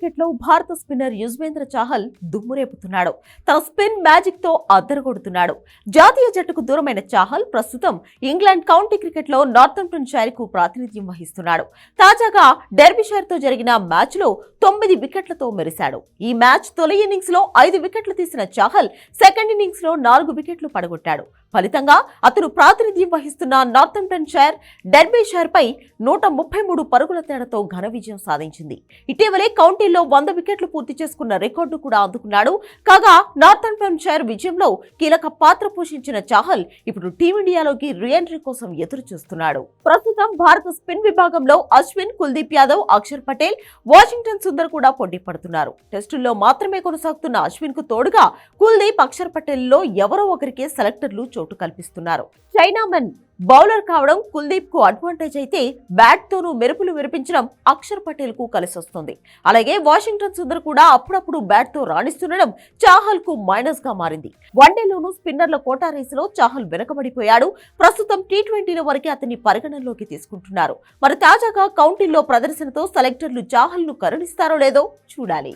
Cricket భారత spinner Yuzvendra Chahal దుమ్మురేపుతున్నాడు. తన spin మ్యాజిక్తో అద్దరగొడుతున్నాడు. జాతీయ జట్టుకు దూరమైన చాహల్ ప్రస్తుతం ఇంగ్లాండ్ కౌంటీ క్రికెట్లో నార్థంప్టన్ షైర్కు ప్రాతినిధ్యం వహిస్తున్నాడు. తాజాగా డెర్బిషైర్తో జరిగిన మ్యాచ్లో తొమ్మిది వికెట్లతో మెరిశాడు. ఈ మ్యాచ్ తొలి ఇన్నింగ్స్లో ఐదు వికెట్లు తీసిన చాహల్ సెకండ్ ఇన్నింగ్స్లో నాలుగు వికెట్లు పడగొట్టాడు. ఫలితంగా అతను ప్రాతినిధ్యం వహిస్తున్న నార్థంప్టన్ షైర్ డెర్బీ షైర్ పై నూట ముప్పై మూడు పరుగుల తేడాతో ఘన విజయం సాధించింది. ఇటీవలే కౌంటీ ఐపీఎల్లో వంద వికెట్లు పూర్తి చేసుకున్న రికార్డు కూడా అందుకున్నాడు. కాగా నార్థన్ షైర్ విజయంలో కీలక పాత్ర పోషించిన చాహల్ ఇప్పుడు టీమిండియాలోకి రీఎంట్రీ కోసం ఎదురు చూస్తున్నాడు ప్రస్తుతం భారత స్పిన్ విభాగంలో అశ్విన్ కుల్దీప్ యాదవ్ అక్షర్ పటేల్ వాషింగ్టన్ సుందర్ కూడా పోటీ పడుతున్నారు. టెస్టుల్లో మాత్రమే కొనసాగుతున్న అశ్విన్కు తోడుగా కుల్దీప్ అక్షర్ పటేల్లో ఎవరో ఒకరికే సెలెక్టర్లు చోటు కల్పిస్తున్నారు. చైనామెన్ బౌలర్ కావడం కుల్దీప్కు అడ్వాంటేజ్ అయితే బ్యాట్ తోనూ మెరుపులు విరిపించడం అక్షర్ పటేల్కు కలిసొస్తుంది. అలాగే వాషింగ్టన్ సుందర్ కూడా అప్పుడప్పుడు బ్యాట్తో రాణిస్తుండడం చాహల్కు మైనస్గా మారింది వన్డేలోనూ స్పిన్నర్ల కోటా రేసులో చాహల్ వెనకబడిపోయాడు. ప్రస్తుతం టీ ట్వంటీల వరకే అతన్ని పరిగణనలోకి తీసుకుంటున్నారు. మరి తాజాగా కౌంటీల్లో ప్రదర్శనతో సెలెక్టర్లు చాహల్ను కరుణిస్తారో లేదో చూడాలి.